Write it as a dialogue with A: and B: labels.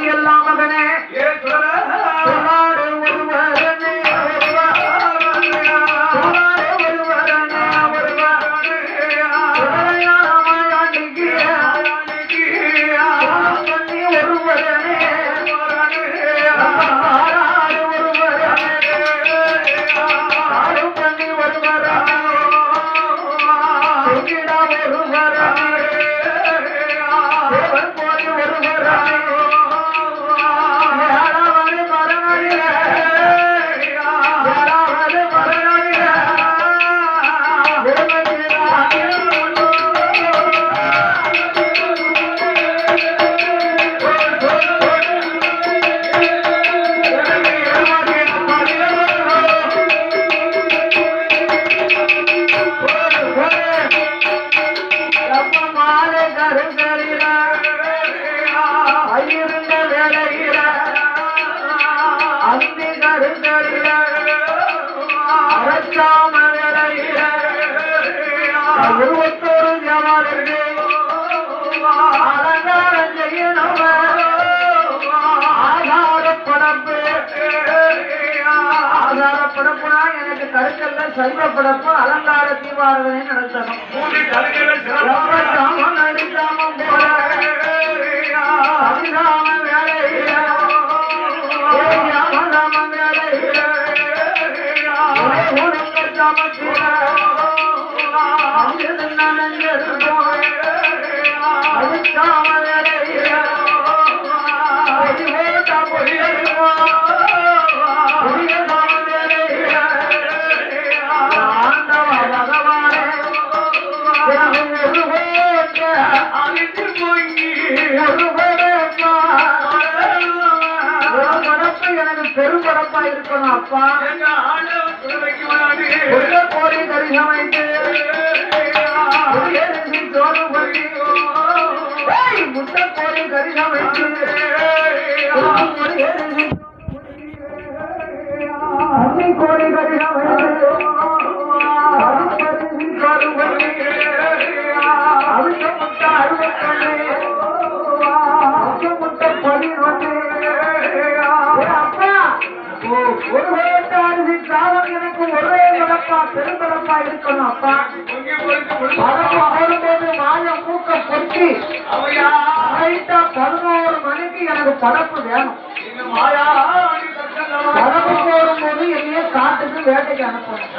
A: அது எல்லாம் மகனே. சொல்லாடு ஒருவரனே. அந்தி கருங்கலில அரைச்சாம வேலையில இருபத்தோரு ஜமாலிற்கு அலங்காரம் செய்யணும் ஆதார படப்பு ஆதார படப்புனா எனக்கு கருக்கல்ல சைவ படப்பு அலங்கார தீபாரதனை நடத்தணும் రామ பரப்பு எனக்கு பெரும்படப்பா இருக்கணும் அப்பா. உள்ள கோடி கரிசமைத்து உயர்ந்து தோடு கொட்டி கோடி கரிசமைத்து கோடி கரிசமைத்து ஒரு வேட்ட அரிசி சாதம் எனக்கு ஒரே படப்பா பெரும்படப்பா இருக்கணும் அப்பா. படப்பு போடும்போது மாய மூக்க பொத்தி ரைட்டா பதினோரு மணிக்கு எனக்கு படப்பு வேணும். படப்பு போடும்போது என்னைய காட்டுக்கு வேட்டைக்கு அனுப்பணும்.